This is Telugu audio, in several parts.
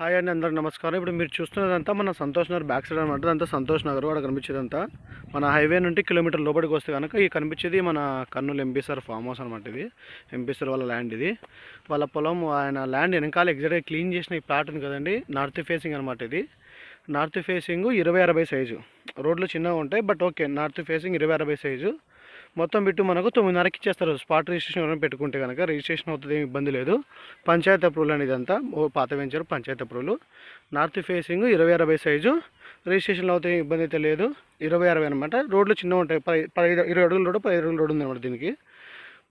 హాయ్ అండి అందరికి నమస్కారం. ఇప్పుడు మీరు చూస్తున్నదంతా మన సంతోష్ నగర్ బ్యాక్ సైడ్ అనమాట అదంతా సంతోష్ నగర్ అక్కడ కనిపించేదంతా. మన హైవే నుండి కిలోమీటర్ లోపలికి వస్తే కనుక ఈ కనిపించేది మన Kurnool MP sir farm house అనమాట ఇది. ఎంపీ సార్ వాళ్ళ ల్యాండ్ ఇది. వాళ్ళ పొలం ఆయన ల్యాండ్ వెనకాల ఎగ్జాక్ట్గా క్లీన్ చేసిన ఈ ప్లాట్ ఉంది కదండి. నార్త్ ఫేసింగ్ అనమాట ఇది. నార్త్ ఫేసింగ్ ఇరవై అరవై సైజు రోడ్లు చిన్నగా ఉంటాయి బట్ ఓకే నార్త్ ఫేసింగ్ ఇరవై అరవై సైజు మొత్తం బిట్టు మనకు తొమ్మిదిన్నరకి ఇచ్చేస్తారు. స్పాట్ రిజిస్ట్రేషన్ ఎవరైనా పెట్టుకుంటే కనుక రిజిస్ట్రేషన్ అవుతుంది ఏమి ఇబ్బంది లేదు. పంచాయతీ అప్రూవల్ అనేది అంతా పాత venture panchayat approval. North facing ఇరవై అరవై సైజు. రిజిస్ట్రేషన్లో అవుతే ఇబ్బంది అయితే లేదు. ఇరవై అరవై అనమాట రోడ్లు చిన్నగా ఉంటాయి. పది ఇరవై అడుగుల రోడ్డు పది అడుగుల రోడ్డు ఉంది అనమాట దీనికి.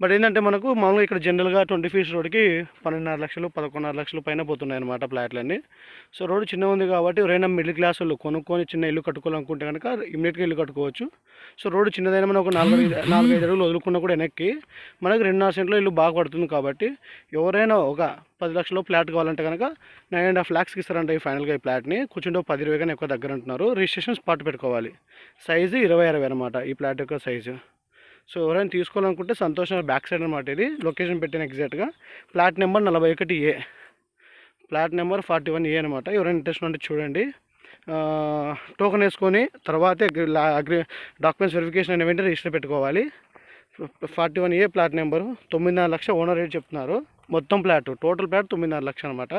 బట్ ఏంటంటే మనకు మామూలుగా ఇక్కడ జనరల్గా ట్వంటీ ఫీట్స్ రోడ్కి పన్నెండున్నర లక్షలు పదకొండున్నర లక్షలు పైన పోతున్నాయి అనమాట ఫ్లాట్లన్నీ. సో రోడ్డు చిన్నగా ఉంది కాబట్టి ఎవరైనా మిడిల్ క్లాస్ వాళ్ళు కొనుక్కొని చిన్న ఇల్లు కట్టుకోవాలనుకుంటే కనుక ఇమీడియట్గా ఇల్లు కట్టుకోవచ్చు. సో రోడ్డు చిన్నదైనా మనం ఒక నాలుగు ఐదు నాలుగు ఐదు అడుగులు వదులుకున్నా కూడా వెనక్కి మనకు రెండున్నర సెంట్లో ఇల్లు బాగా పడుతుంది కాబట్టి ఎవరైనా ఒక పది లక్షలు ఫ్లాట్ కావాలంటే కనుక నైన్ అండ్ హాఫ్ ల్యాక్స్కి ఇస్తారంట ఈ ఫైనల్గా ఈ ఫ్లాట్ని. కూర్చుంటే ఒక పది ఇరవై కానీ ఎక్కువ దగ్గర అంటున్నారు రిజిస్ట్రేషన్ స్పాట్ పెట్టుకోవాలి. సైజు ఇరవై అరవై అనమాట ఈ ఫ్లాట్ యొక్క సైజు. సో ఎవరైనా తీసుకోవాలనుకుంటే సంతోష్ బ్యాక్ సైడ్ అనమాట ఇది. లొకేషన్ పెట్టిన ఎగ్జాక్ట్గా. ప్లాట్ నెంబర్ నలభై ఒకటి A. Plot number forty one A అనమాట ఎవరైనా ఇంట్రెస్ట్ ఉంటే చూడండి. టోకెన్ వేసుకొని తర్వాతే అగ్రి డాక్యుమెంట్స్ వెరిఫికేషన్ అనే వెంటనే రిజిస్టర్ పెట్టుకోవాలి. Forty one A plot number. తొమ్మిదిన్నర లక్ష ఓనర్ రేట్ చెప్తున్నారు. మొత్తం ప్లాట్ టోటల్ ప్లాట్ తొమ్మిదిన్నర లక్ష అనమాట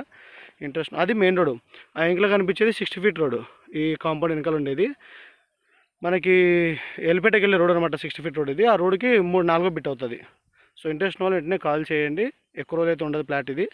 ఇంట్రెస్ట్ అది మెయిన్ రోడ్ ఆ ఇంట్లో కనిపించేది సిక్స్టీ ఫీట్ రోడ్ ఈ కాంపౌండ్ వెనకాల ఉండేది. మనకి ఎలిపేటకి వెళ్ళే రోడ్ అనమాట సిక్స్టీ ఫీట్ రోడ్ ఇది. ఆ రోడ్కి మూడు నాలుగో బిట్ అవుతుంది. సో ఇంట్రెస్ట్ వాళ్ళు వెంటనే కాల్ చేయండి. ఎక్కువ రోజు అయితే ఉండదు ప్లాట్ ఇది.